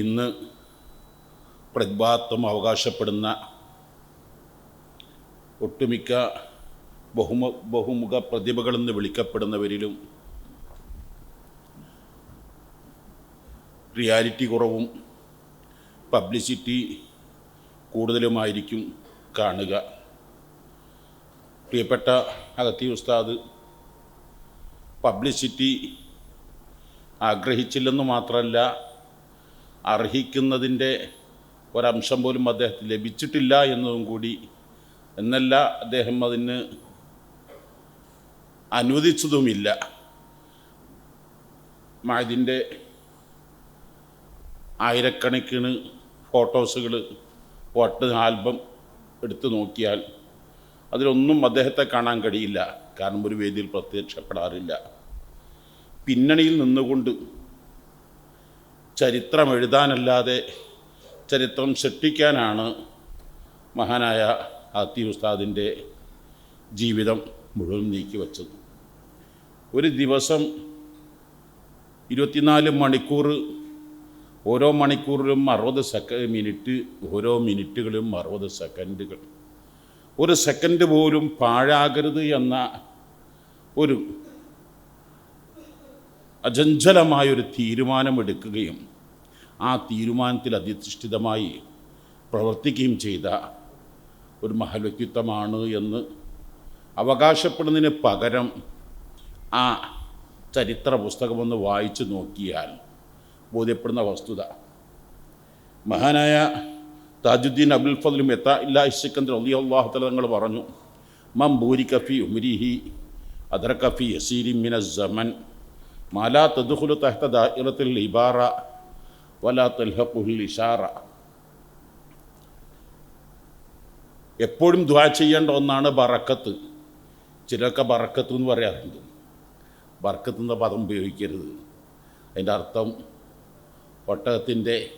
ഇന്ന് പ്രതിഭാത്വം അവകാശപ്പെടുന്ന ഒട്ടുമിക്ക ബഹുമ ബഹുമുഖ പ്രതിഭകളെന്ന് വിളിക്കപ്പെടുന്നവരിലും റിയാലിറ്റി കുറവും പബ്ലിസിറ്റി കൂടുതലുമായിരിക്കും കാണുക. പ്രിയപ്പെട്ട അഗത്തി ഉസ്താദ് പബ്ലിസിറ്റി ആഗ്രഹിച്ചില്ലെന്ന് മാത്രമല്ല അർഹിക്കുന്നതിന്റെ ഒരംശം പോലും അദ്ദേഹത്തിന് ലഭിച്ചിട്ടില്ല എന്നതും കൂടി എന്നല്ല അദ്ദേഹം അതിന് അനുവദിച്ചതുമില്ല. അതിന്റെ ആയിരക്കണക്കിന് ഫോട്ടോസുകൾ ഫോട്ടോ ആൽബം എടുത്തു നോക്കിയാൽ അതിലൊന്നും അദ്ദേഹത്തെ കാണാൻ കഴിയില്ല. കാരണം ഒരു വേദിയിൽ പ്രത്യക്ഷപ്പെടാറില്ല. പിന്നണിയിൽ നിന്നുകൊണ്ട് ചരിത്രം എഴുതാനല്ലാതെ ചരിത്രം സൃഷ്ടിക്കാനാണ് മഹാനായ ആത്തി ഉസ്താദിന്റെ ജീവിതം മുഴുവൻ നീക്കി വച്ചത്. ഒരു ദിവസം ഇരുപത്തിനാല് മണിക്കൂർ ഓരോ മണിക്കൂറിലും അറുപത് സെക്ക മിനിറ്റ് ഓരോ മിനിറ്റുകളും അറുപത് സെക്കൻഡുകൾ. ഒരു സെക്കൻഡ് പോലും പാഴാകരുത് എന്ന ഒരു അചഞ്ചലമായൊരു തീരുമാനമെടുക്കുകയും ആ തീരുമാനത്തിൽ അധിഷ്ഠിതമായി പ്രവർത്തിക്കുകയും ചെയ്ത ഒരു മഹൽ വ്യക്തിത്വമാണ് എന്ന് അവകാശപ്പെടുന്നതിന് പകരം ആ ചരിത്ര പുസ്തകമൊന്ന് വായിച്ചു നോക്കിയാൽ ബോധ്യപ്പെടുന്ന വസ്തുത. മഹാനായ താജുദ്ദീൻ അബുൽ ഫദ്ലു മെത്ത ഇല്ലാ ഇസിക്കന്ദർ അലി അള്ളാഹുത്തല തങ്ങൾ പറഞ്ഞു മം ബൂരി കഫി ഉമരിഹി അദർ കഫി യസീരി മിന ജമൻ മാലാ തദുഹുലു തഹ്ത ദാഇറത്തിൽ ഇബാറ വലാ തൽഹഖുൽ ഇഷാറ. എപ്പോഴും ദ്വാ ചെയ്യേണ്ട ഒന്നാണ് ബറക്കത്ത്. ചിലരൊക്കെ ബറക്കത്ത് എന്ന് പറയാറുണ്ട്. ബറക്കത്ത് എന്ന പദം ഉപയോഗിക്കരുത്. അതിന്റെ അർത്ഥം ഒട്ടകത്തിന്റെ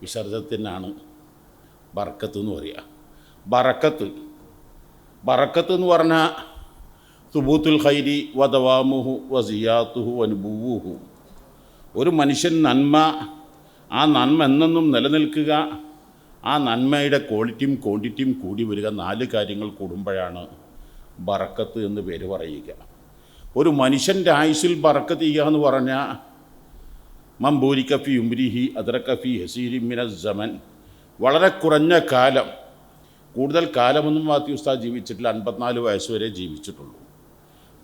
വിസർജത്തിനാണ് ബറക്കത്ത് എന്ന് പറയുക ബറക്കത്ത്. ബറക്കത്ത് എന്ന് പറഞ്ഞാൽ സുബൂത്തുൽ ഹൈരി വദവാമുഹു വസിയാത്തുഹു അനുഭൂഹു ഒരു മനുഷ്യൻ നന്മ ആ നന്മ എന്നെന്നും നിലനിൽക്കുക. ആ നന്മയുടെ ക്വാളിറ്റിയും ക്വാണ്ടിറ്റിയും കൂടി വരിക നാല് കാര്യങ്ങൾ കൂടുമ്പോഴാണ് ബറക്കത്ത് എന്ന് പേര് പറയുക. ഒരു മനുഷ്യന്റെ ആയുസിൽ ബറക്കത്ത് ചെയ്യുക എന്ന് പറഞ്ഞാൽ മംബൂരി കഫി ഉംരിഹി അദർ കഫി ഹസീരി മിന ജമൻ വളരെ കുറഞ്ഞ കാലം കൂടുതൽ കാലമൊന്നും മാത്തി ഉസ്താദ് ജീവിച്ചിട്ടില്ല അൻപത്തിനാല് വയസ്സ് വരെ ജീവിച്ചിട്ടുള്ളൂ.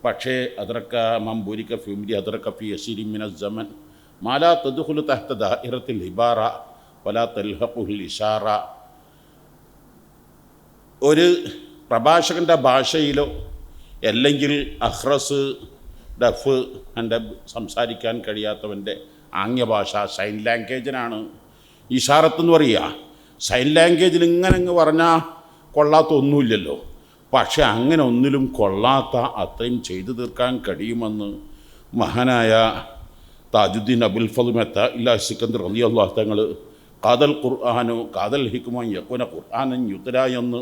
പക്ഷേ അദ്രക്ക മംബൂരി കഫി ഉംരി അദർ കഫി ഹസീരി മിന ജമൻ മാലാ തദുഹുലു തഹ്ത ദാഹിറത്തിൽ ഹിബാറ വലാ തൽഹഖുൽ ഇഷാറ. ഒരു പ്രഭാഷകന്റെ ഭാഷയിലോ അല്ലെങ്കിൽ അഹ്റസ് ഡഫ് എന്റെ സംസാരിക്കാൻ കഴിയാത്തവന്റെ ആംഗ്യഭാഷ സൈൻ ലാംഗ്വേജിനാണ് ഇഷാറത്ത് എന്ന് പറയുക. സൈൻ ലാംഗ്വേജിൽ ഇങ്ങനെ അങ്ങ് പറഞ്ഞാൽ കൊള്ളാത്ത ഒന്നുമില്ലല്ലോ. പക്ഷെ അങ്ങനെ ഒന്നിലും കൊള്ളാത്ത അത്രയും ചെയ്തു തീർക്കാൻ കഴിയുമെന്ന് മഹാനായ താജുദ്ദീൻ അബുൽ ഫലുമെത്ത ഇല്ലാ സിക്കന്ദർ അലി അള്ളാഹ് തങ്ങൾ കാതൽ ഖുർആാനു കാതൽ ഹിക്കുമോ യക്കുന ഖുർആാനൻ യുത്തര എന്ന്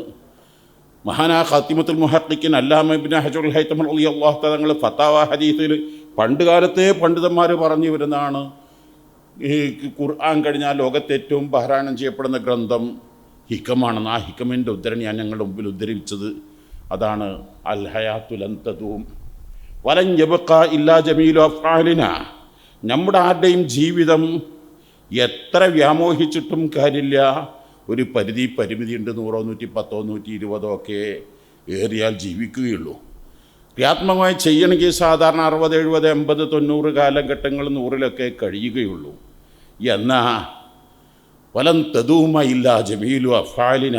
മഹാനാ ഖാത്തിമത്തുൽ മുഹക്കിൻ അല്ലാമിബിൻ ഹജുൽ ഹൈത്തമൽ അലി അള്ളാഹ് തങ്ങൾ ഫത്താവ ഹദീസിൽ പണ്ടുകാലത്തെ പണ്ഡിതന്മാർ പറഞ്ഞു വരുന്നതാണ്. ഈ ഖുർആൻ കഴിഞ്ഞാൽ ലോകത്തെ ഏറ്റവും പാരായണം ചെയ്യപ്പെടുന്ന ഗ്രന്ഥം ഹിക്കമാണെന്ന് ആ ഹിക്കമിന്റെ ഉദ്ധരണി ഞാൻ ഞങ്ങളുടെ മുമ്പിൽ ഉദ്ധരിച്ചത് അതാണ് അൽ ഹയാത്തുലന്തതും ജബക്ക ഇല്ലാ ജമീലു അഫ്ആലിന. നമ്മുടെ ആരുടെയും ജീവിതം എത്ര വ്യാമോഹിച്ചിട്ടും കാര്യമില്ല. ഒരു പരിധി പരിമിതിയുണ്ട് നൂറോ നൂറ്റി പത്തോ നൂറ്റി ഇരുപതോ ഒക്കെ ഏറിയാൽ ജീവിക്കുകയുള്ളൂ. ക്രിയാത്മകമായി ചെയ്യണമെങ്കിൽ സാധാരണ അറുപത് എഴുപത് എൺപത് തൊണ്ണൂറ് കാലഘട്ടങ്ങൾ നൂറിലൊക്കെ കഴിയുകയുള്ളൂ. എന്നാ വലം തതൂമയില്ല ജമീലു അഫാലിന.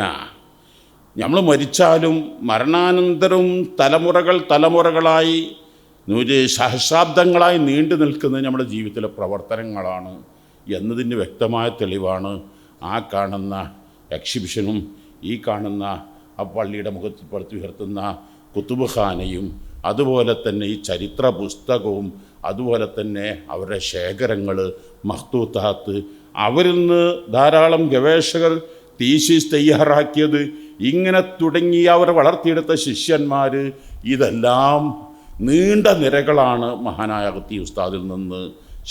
നമ്മൾ മരിച്ചാലും മരണാനന്തരവും തലമുറകൾ തലമുറകളായി നൂറ് സഹസ്രാബ്ദങ്ങളായി നീണ്ടു നിൽക്കുന്നത് നമ്മുടെ ജീവിതത്തിലെ പ്രവർത്തനങ്ങളാണ് എന്നതിന്റെ വ്യക്തമായ തെളിവാണ് ആ കാണുന്ന എക്സിബിഷനും ഈ കാണുന്ന ആ പള്ളിയുടെ മുഖത്ത് പുറത്ത് ഉയർത്തുന്ന കുത്തുബുഖാനയും അതുപോലെ തന്നെ ഈ ചരിത്ര പുസ്തകവും അതുപോലെ തന്നെ അവരുടെ ശേഖരങ്ങൾ മഹ്തൂത്താത്ത് അവരിൽ നിന്ന് ധാരാളം ഗവേഷകർ തീശീസ് തയ്യാറാക്കിയത് ഇങ്ങനെ തുടങ്ങി അവർ വളർത്തിയെടുത്ത ശിഷ്യന്മാർ ഇതെല്ലാം നീണ്ട നിരകളാണ് മഹാനായ അഗത്തി ഉസ്താദിൽ നിന്ന്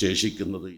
ശേഷിക്കുന്നത്.